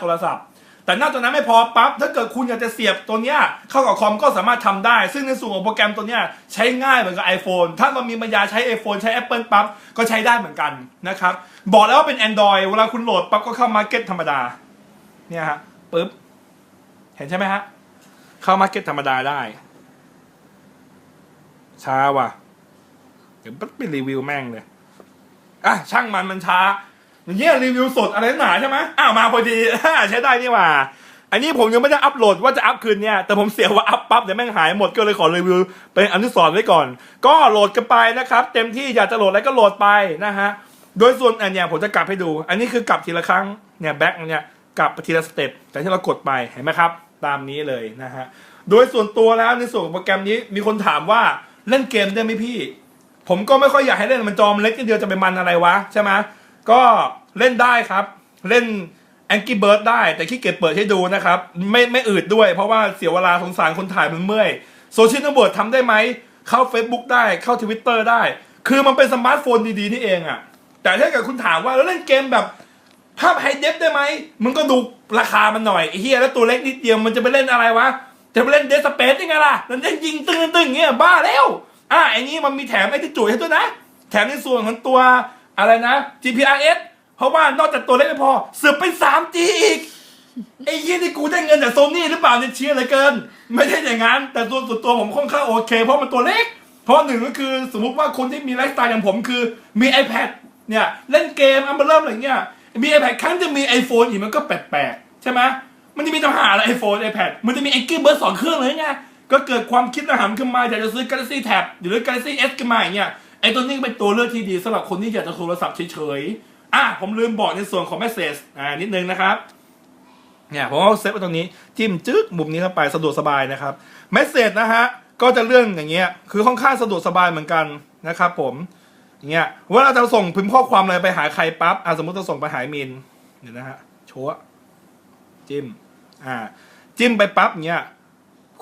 โทรศัพท์ แต่นอกจากนั้นไม่พอปั๊บถ้าเกิดคุณอยากจะเสียบตัวเนี้ยเข้ากับคอมก็สามารถทำได้ ซึ่งในส่วนของโปรแกรมตัวเนี้ยใช้ง่ายเหมือนกับ iPhone ถ้าเรามีปัญญาใช้ iPhone ใช้ Apple ปั๊บก็ใช้ได้เหมือนกันนะครับบอกแล้วว่าเป็น Android เวลาคุณโหลดปั๊บก็เข้ามาเก็ตธรรมดาเนี่ยฮะปึ๊บเห็นใช่ไหมฮะเข้ามาเก็ตธรรมดาได้ช้าว่ะ เดี๋ยวไปรีวิวแม่งเลย อะ ช่างมันมันช้า อย่างเงี้ยรีวิวสดอะไรหนาใช่ไหมอ้าวมาพอดีใช้ได้นี่หว่า อันนี้ผมยังไม่ได้อัปโหลดว่าจะอัพคืนเนี่ยแต่ผมเสียว่าอัพปั๊บเดี๋ยวแม่งหายหมดก็เลยขอรีวิวเป็นอนุสรณ์ไว้ก่อน ก็โหลดกันไปนะครับ เต็มที่อยากจะโหลดอะไรก็โหลดไปนะฮะโดยส่วนอันเนี้ยผมจะกลับให้ดู อันนี้คือกลับทีละครั้งเนี่ยแบ็คเนี่ยกลับทีละสเต็ปแต่ที่เรากดไปเห็นไหมครับ ตามนี้เลยนะฮะโดยส่วนตัวแล้วในส่วนของโปรแกรมนี้มีคนถามว่าเล่นเกมได้ไหมพี่ ผมก็ไม่ค่อยอยากให้เล่นมันจอมเล็กนิดเดียวจะไปมันอะไรวะใช่ไหมก็ เล่นได้ครับ เล่น Angry Bird ได้แต่ขี้เกียจเปิดให้ดูนะครับ ไม่ไม่อืดด้วย เพราะว่าเสียเวลาสงสารคนถ่ายมันเมื่อยโซเชียลเน็ตเวิร์กทำได้ไหม เข้า Facebook ได้เข้า Twitter ได้ คือมันเป็นสมาร์ทโฟนดีๆ นี่เองอะแต่ถ้าเกิดคุณถามว่าแล้วเล่นเกมแบบภาพไฮเดฟได้ไหมมึงก็ดูราคามันหน่อยไอ้เฮียแล้วตัวเล็กนิดเดียวมันจะไปเล่นอะไรวะ จะไปเล่นเดสเปซยังไงล่ะมันจะยิงตึ้งตึ้งๆเงี้ยบ้าแล้ว อะไอ้นี้มันมีแถมไอ้ที่จุ๋ยให้ด้วยนะ แถมในส่วนของตัวอะไรนะ GPRS เพราะว่านอกจากตัวเล็กไม่พอเสือกไป 3G อีกไอ้ยี่นี่กูได้เงินจากโซนี่หรือเปล่าเนี่ยเชียร์เลือเกิน ไม่ใช่อย่างนั้น แต่ตัวส่วนตัวผมค่อนข้างโอเค เพราะมันตัวเล็ก เพราะหนึ่งก็คือสมมุติว่าคนที่มีไลฟ์สไตล์อย่างผมคือมี iPad เนี่ย เล่นเกมอันเบอร์เริ่มอะไรเงี้ยมี iPad ครั้งจะมี iPhone อีกมันก็แปลกๆ ใช่ไหมมันจะมีปัญหาอะไร iPhone iPad มันจะมี Angry Bird สองเครื่องเลยไงก็เกิดความคิดระหำขึ้นมาอยากจะซื้อ Galaxy Tab หรือ Galaxy S ขึ้นมาอย่างเงี้ยไอตัวนี้เป็นตัวเลือกที่ดีสำหรับคนที่อยากจะโทรศัพท์เฉยๆ อะผมลืมบอกในส่วนของ Message อ่านิดนึงนะครับเนี่ยผมเอาเซตไว้ตรงนี้จิ้มจึ๊กมุมนี้เข้าไปสะดวกสบายนะครับเมสเซจนะฮะก็จะเรื่องอย่างเงี้ยคือค่อนข้างสะดวกสบายเหมือนกันนะครับผมอย่างเงี้ยเวลาจะส่งพิมพ์ข้อความอะไรไปหาใครปั๊บอะสมมติจะส่งไปหามินเดี๋ยวนะฮะโชว์จิ้มอ่าจิ้มไปปั๊บเงี้ย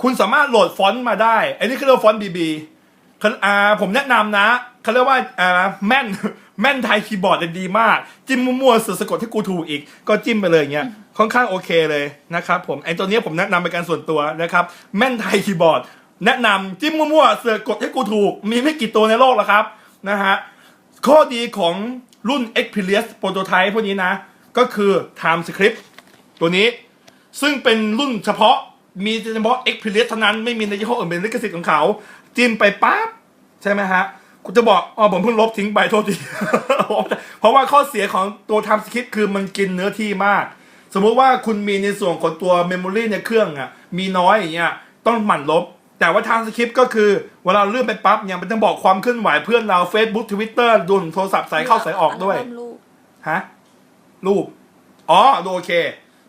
คุณสามารถโหลดฟอนต์มาได้อันนี้คือเราฟอนต์บีบีอ่าผมแนะนำนะ เขาเรียกว่าอ่าแม่นแม่นไทยคีย์บอร์ดดีมาก จิ้มมั่วๆเสือสะกดที่กูถูกอีก ก็จิ้มไปเลยอย่างเงี้ยค่อนข้างโอเคเลยนะครับผมไอ้ตัวเนี้ยผมแนะนำเป็นการส่วนตัวนะครับแม่นไทยคีย์บอร์ด แนะนำจิ้มมั่วๆเสือกดให้กูถูก มีไม่กี่ตัวในโลกแล้วครับนะฮะข้อดีของรุ่น Xperia Prototype พวกนี้นะ ก็คือ Time Script ตัวนี้ซึ่งเป็นรุ่นเฉพาะมีเฉพาะ Xperia เท่านั้นไม่มีในยี่ห้ออื่นเป็นลิขสิทธิ์ของเขา จิ้มไปปั๊บใช่ไหมฮะ กูจะบอกอ๋อผมเพิ่งลบทิ้งไปโทษที เพราะว่าข้อเสียของตัวทำสคริปต์คือมันกินเนื้อที่มาก สมมุติว่าคุณมีในส่วนของตัวเมมโมรีในเครื่องอะมีน้อยอย่างเงี้ยต้องหมั่นลบ แต่ว่าทางสคริปต์ก็คือเวลาเลื่อนไปปั๊บเนี่ยมันจะบอกความเคลื่อนไหวเพื่อนเรา Facebook Twitter ดูโทรศัพท์ใส่เข้าใส่ออกด้วยเริ่มลูกฮะรูป อ๋อดูโอเค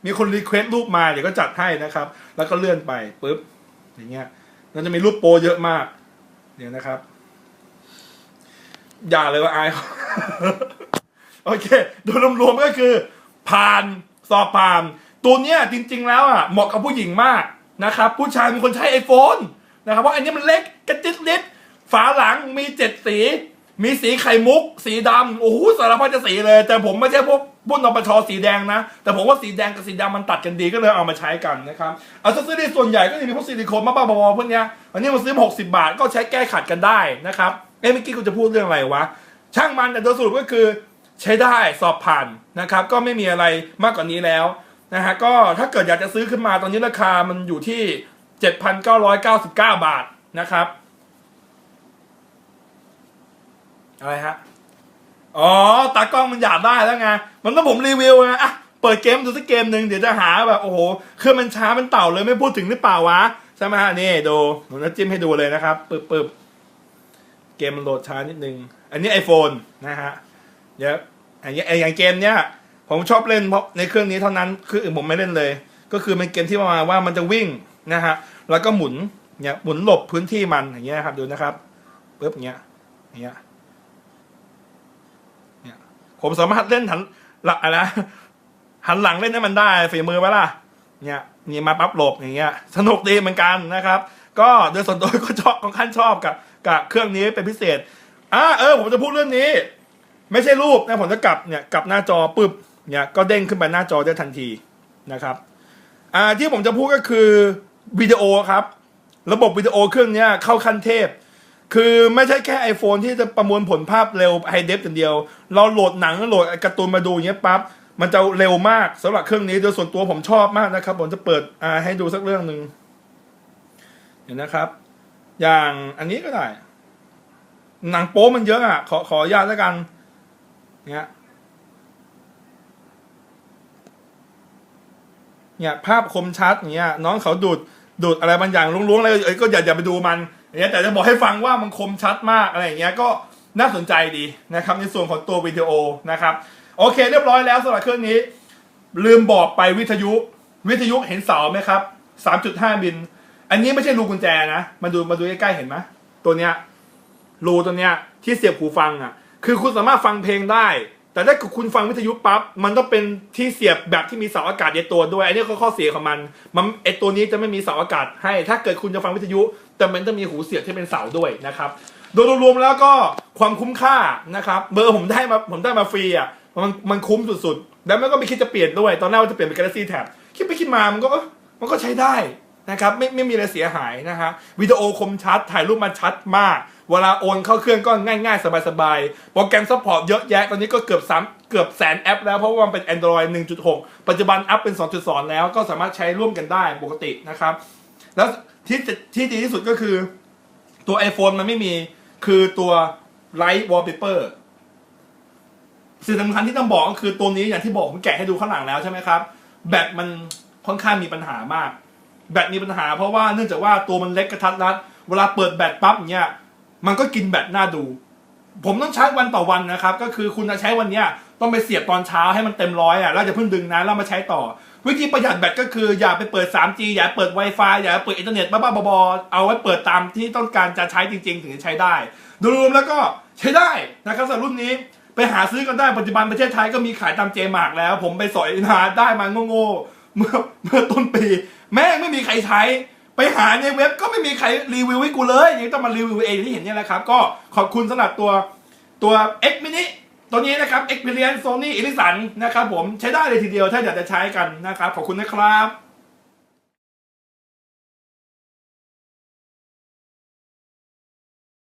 มีคนรีเควสรูปมาเดี๋ยวก็จัดให้นะครับ แล้วก็เลื่อนไปปุ๊บอย่างเงี้ยมันจะมีรูปโปรเยอะมาก เดี๋ยวนะครับ อย่าเลยว่าอายโอเค โดยรวมๆก็คือผ่านสอบผ่าน ตัวเนี้ยจริง ๆ แล้วอะเหมาะกับผู้หญิงมากนะครับ ผู้ชายเป็นคนใช้ iPhone นะครับเพราะอันนี้มันเล็กกระจิตลิดฝาหลังมีเจ็ดสี มีสีไข่มุก สีดำโอ้โหสารพัดจะสีเลย แต่ผมไม่ใช่พวกพวกนปชสีแดงนะ แต่ผมว่าสีแดงกับสีดำมันตัดกันดีก็เลยเอามาใช้กันนะครับอัซเซอรี่ส่วนใหญ่ก็จะมีพวกซิลิโคนมาบ้าๆพวกเนี้ยอันนี้มาซื้อหกสิบาทก็ใช้แก้ขัดกันได้นะครับ เอ้เมื่อกี้กูจะพูดเรื่องอะไรวะ ช่างมันแต่โดยสรุปก็คือ ใช้ได้สอบผ่านนะครับ ก็ไม่มีอะไรมากกว่านี้แล้วนะฮะก็ถ้าเกิดอยากจะซื้อขึ้นมาตอนนี้ราคามันอยู่ที่ 7,999 บาทนะครับ อะไรฮะ อ๋อ ตากล้องมันอยากได้แล้วไง มันต้องผมรีวิวไงอะเปิดเกมดูสักเกมหนึ่งเดี๋ยวจะหาแบบ โอ้โหเครื่องมันช้ามันเต่าเลยไม่พูดถึงหรือเปล่าวะ ใช่ไหมฮะ นี่ดูผมจะจิ้มให้ดูเลยนะครับปึ๊บปึ๊บ เกมมันโหลดช้านิดนึง อันนี้ iPhone นะฮะเดี๋ยวอย่างเงี้ยอย่างเกมเนี้ยผมชอบเล่นเพราะในเครื่องนี้เท่านั้นคืออื่นผมไม่เล่นเลย ก็คือเป็นเกมที่ประมาณว่ามันจะวิ่งนะฮะแล้วก็หมุนเนี่ยหมุนหลบพื้นที่มันอย่างเงี้ยครับดูนะครับปึ๊บอย่างเงี้ยเงี้ยผมสามารถเล่นหันหลักอะไรนะหันหลังเล่นให้มันได้ฝีมือไหมล่ะเนี่ยนี่มาปั๊บหลบอย่างเงี้ยสนุกดีเหมือนกันนะครับ ก็โดยส่วนตัวก็ชอบค่อนข้างชอบกับ กับเครื่องนี้เป็นพิเศษอ่าเออผมจะพูดเรื่องนี้ ไม่ใช่รูปนะผมจะกลับเนี่ยกลับหน้าจอปุ๊บเนี่ยก็เด้งขึ้นไปหน้าจอได้ทันทีนะครับอ่าที่ผมจะพูดก็คือวิดีโอครับ ระบบวิดีโอเครื่องนี้เข้าขั้นเทพ คือไม่ใช่แค่ iPhone ที่จะประมวลผลภาพเร็วไฮเดฟอย่างเดียว เราโหลดหนังโหลดการ์ตูนมาดูอย่างเงี้ยปั๊บมันจะเร็วมากสำหรับเครื่องนี้โดยส่วนตัวผมชอบมากนะครับ ผมจะเปิดให้ดูสักเรื่องหนึ่งเห็นนะครับ อย่างอันนี้ก็ได้ หนังโป๊มันเยอะอะ ขอขออนุญาตแล้วกัน เนี่ยเนี่ยภาพคมชัดเงี้ยน้องเขาดูดดูดอะไรบางอย่างล้วงๆอะไรเอ้ยก็อย่าอย่าไปดูมันเงี้ยแต่จะบอกให้ฟังว่ามันคมชัดมากอะไรอย่างเงี้ยก็น่าสนใจดีนะครับ ในส่วนของตัววิดีโอนะครับ โอเค เรียบร้อยแล้วสำหรับเครื่องนี้ ลืมบอกไปวิทยุวิทยุเห็นเสาไหมครับ 3.5มิล อันนี้ไม่ใช่รูกุญแจนะมาดูมาดูใกล้ๆเห็นไหมตัวเนี้ยรูตัวเนี้ยที่เสียบหูฟังอะ คือคุณสามารถฟังเพลงได้ แต่ถ้าคุณฟังวิทยุปั๊บมันต้องเป็นที่เสียบแบบที่มีเสาอากาศในตัวด้วย อันนี้ก็ข้อเสียของมัน มันไอตัวนี้จะไม่มีเสาอากาศให้ ถ้าเกิดคุณจะฟังวิทยุ แต่มันจะมีหูเสียบที่เป็นเสาด้วยนะครับ โดยรวมๆแล้วก็ความคุ้มค่านะครับเบอร์ผมได้มาผมได้มาฟรีอะมันมันคุ้มสุดๆ แล้วมันก็ไม่คิดจะเปลี่ยนด้วย ตอนแรกว่าจะเปลี่ยนเป็น Galaxy Tab คิดไปคิดมามันก็มันก็ใช้ได้ นะครับไม่ไม่มีอะไรเสียหายนะฮะวิดีโอคมชัดถ่ายรูปมันชัดมาก เวลาโอนเข้าเครื่องก็ง่ายๆ สบายๆ โปรแกรมซัพพอร์ตเยอะแยะ ตอนนี้ก็เกือบสามเกือบแสนแอปแล้วเพราะว่ามันเป็น Android 1.6 ปัจจุบันอัพเป็น 2.2 แล้วก็สามารถใช้ร่วมกันได้ปกตินะครับ แล้วที่ที่ดีที่สุดก็คือ ตัว iPhone มันไม่มีคือตัว Light Wallpaper สิ่งสำคัญที่ต้องบอกก็คือตัวนี้อย่างที่บอกผมแกะให้ดูข้างหลังแล้วใช่ไหมครับแบตมันค่อนข้างมีปัญหามาก แบตมีปัญหาเพราะว่าเนื่องจากว่าตัวมันเล็กกระทัดรัด เวลาเปิดแบตปั๊บอย่างเงี้ยมันก็กินแบตหน้าดู ผมต้องใช้วันต่อวันนะครับ ก็คือคุณจะใช้วันเนี้ยต้องไปเสียบตอนเช้าให้มันเต็มร้อยอะแล้วจะเพิ่งดึงนะแล้วมาใช้ต่อ วิธีประหยัดแบตก็คืออย่าไปเปิด 3G อย่าเปิด Wi-Fi อย่าเปิดอินเทอร์เน็ตบ้าๆบอๆเอาไว้เปิดตามที่ต้องการจะใช้จริง ๆ ถึงจะใช้ได้ โดยรวมแล้วก็ใช้ได้นะครับสำหรับรุ่นนี้ไปหาซื้อกันได้ปัจจุบันประเทศไทยก็มีขายตามเจมาร์กแล้ว ผมไปสอยหาได้มาโง่ๆ เมื่อเมื่อต้นปี แม่งไม่มีใครใช้ ไปหาในเว็บก็ไม่มีใครรีวิวให้กูเลยยังต้องมารีวิวเองที่เห็นเนี่ยแหละครับ ก็ขอบคุณสำหรับตัวตัว X mini ตัวนี้นะครับ Experience Sony Ericsson นะครับผมใช้ได้เลยทีเดียวถ้าอยากจะใช้กันนะครับ ขอบคุณนะครับ